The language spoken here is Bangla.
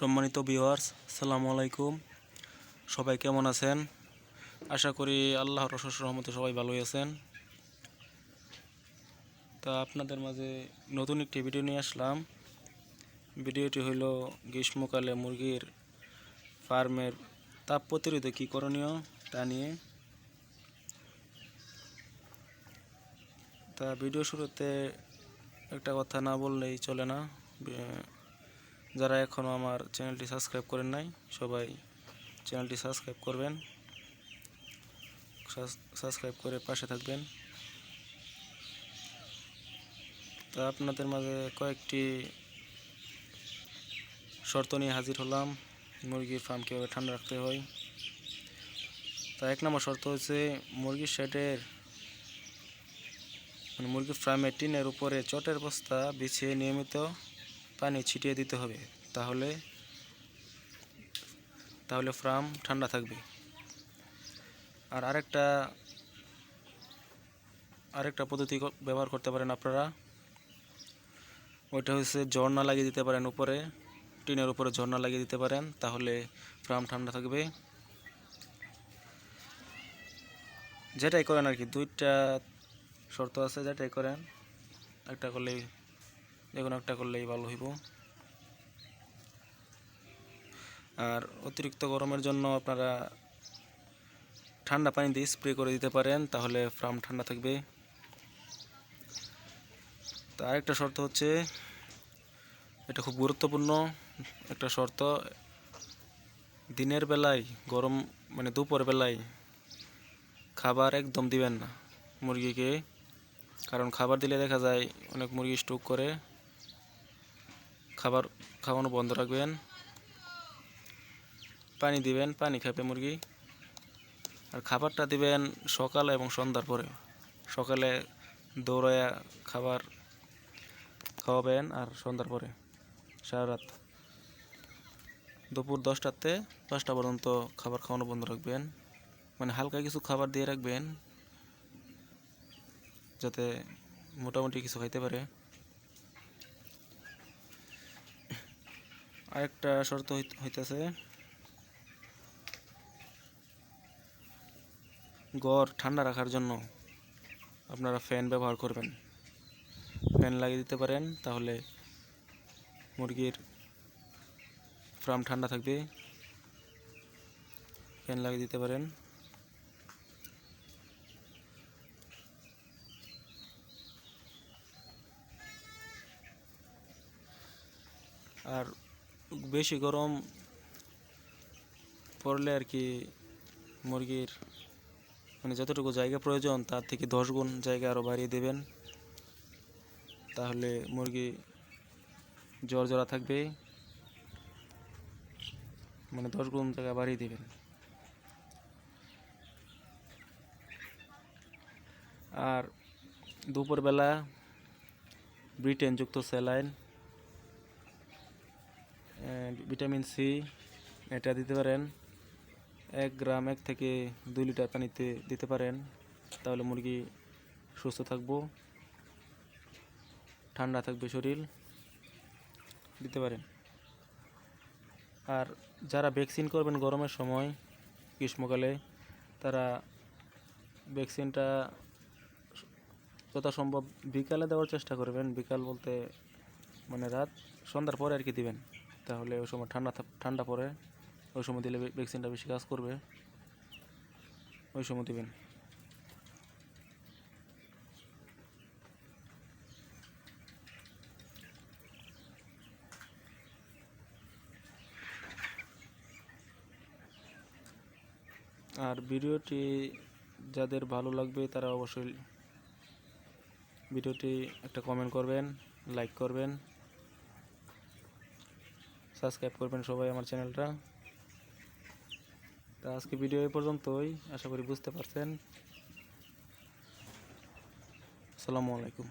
সম্মানিত ভিউয়ার্স সালামু আলাইকুম। সবাই কেমন আছেন? আশা করি আল্লাহর অশেষ রহমতে সবাই ভালোই আছেন। তা আপনাদের মাঝে নতুন একটি ভিডিও নিয়ে আসলাম। ভিডিওটি হইল গ্রীষ্মকালে মুরগির ফার্মের তাপ প্রতিরোধে কী করণীয় তা নিয়ে। তা ভিডিও শুরুতে একটা কথা না বললেই চলে না। যারা এখনও আমার চ্যানেলটি সাবস্ক্রাইব করেন নাই, সবাই চ্যানেলটি সাবস্ক্রাইব করবেন। সাবস্ক্রাইব করে পাশে থাকবেন। তা আপনাদের মাঝে কয়েকটি শর্ত নিয়ে হাজির হলাম, মুরগির ফার্ম কীভাবে ঠান্ডা রাখতে হয়। তা এক নম্বর শর্ত হচ্ছে মুরগির শেডের মানে মুরগির ফার্মের টিনের উপরে চটের বস্তা বিছিয়ে নিয়মিত পানি ছিটিয়ে দিতে হবে, তাহলে তাহলে ফার্ম ঠান্ডা থাকবে। আর আরেকটা আরেকটা পদ্ধতি ব্যবহার করতে পারেন আপনারা। ওইটা হচ্ছে ঝর্ণা লাগিয়ে দিতে পারেন উপরে, টিনের উপরে ঝর্ণা লাগিয়ে দিতে পারেন, তাহলে ফার্ম ঠান্ডা থাকবে। যেটাই করেন আর কি, দুইটা শর্ত আছে, যেটাই করেন, একটা করলেই যে কোনো একটা করলেই ভালো হইব। আর অতিরিক্ত গরমের জন্য আপনারা ঠান্ডা পানি দিয়ে স্প্রে করে দিতে পারেন, তাহলে ফার্ম ঠান্ডা থাকবে। তো আরেকটা শর্ত হচ্ছে, এটা খুব গুরুত্বপূর্ণ, একটা শর্ত, দিনের বেলায় গরম মানে দুপুর বেলায় খাবার একদম দিবেন না মুরগিকে, কারণ খাবার দিলে দেখা যায় অনেক মুরগি স্টোক করে। খাবার খাওয়ানো বন্ধ রাখবেন। পানি দিবেন, পানি খাবে মুরগি। আর খাবারটা দিবেন সকালে এবং সন্ধ্যার পরে। সকালে দৌড়ায়া খাবার খাওয়াবেন আর সন্ধ্যার পরে। সারা রাত। দুপুর দশটাতে পাঁচটা পর্যন্ত খাবার খাওয়ানো বন্ধ রাখবেন। মানে হালকা কিছু খাবার দিয়ে রাখবেন। যাতে মোটামুটি কিছু খাইতে পারে। আরেকটা শর্ত হইতেছে। ঘর ঠান্ডা রাখার জন্য আপনারা ফ্যান ব্যবহার করবেন। ফ্যান লাগিয়ে দিতে পারেন, তাহলে মুরগির ফার্ম ঠান্ডা থাকবে। ফ্যান লাগিয়ে দিতে পারেন। আর বেশি গরম পড়লে আর কি মুরগির মানে যতটুকু জায়গা প্রয়োজন, তার থেকে দশ গুণ জায়গা আরও বাড়িয়ে দেবেন। তাহলে মুরগি জ্বর জ্বরা থাকবে মানে দশ গুণ জায়গা বাড়িয়ে দেবেন। আর দুপুরবেলা ব্রিটেনযুক্ত স্যালাইন ভিটামিন সি এটা দিতে পারেন। এক গ্রাম এক থেকে দুই লিটার পানিতে দিতে পারেন। তাহলে মুরগি সুস্থ থাকব। ঠান্ডা থাকবে শরীর। দিতে পারেন। আর যারা ভ্যাকসিন করবেন গরমের সময়, গ্রীষ্মকালে, তারা ভ্যাকসিনটা যথাসম্ভব বিকালে দেওয়ার চেষ্টা করবেন। বিকাল বলতে মানে রাত, সন্ধ্যার পরে আর কি দিবেন। তাহলে ওই সময় ঠান্ডা ঠান্ডা পড়ে, ওই সময় দিলে ভ্যাক- ভ্যাকসিনটা বেশি কাজ করবে। ওই সময় দিবেন। আর ভিডিওটি যাদের ভালো লাগবে তারা অবশ্যই ভিডিওটি একটা কমেন্ট করবেন, লাইক করবেন। সাবস্ক্রাইব করবেন সবাই আমার চ্যানেলটা। তা আজকে ভিডিও এই পর্যন্তই, আশা করি বুঝতে পারছেন। আসসালামু আলাইকুম।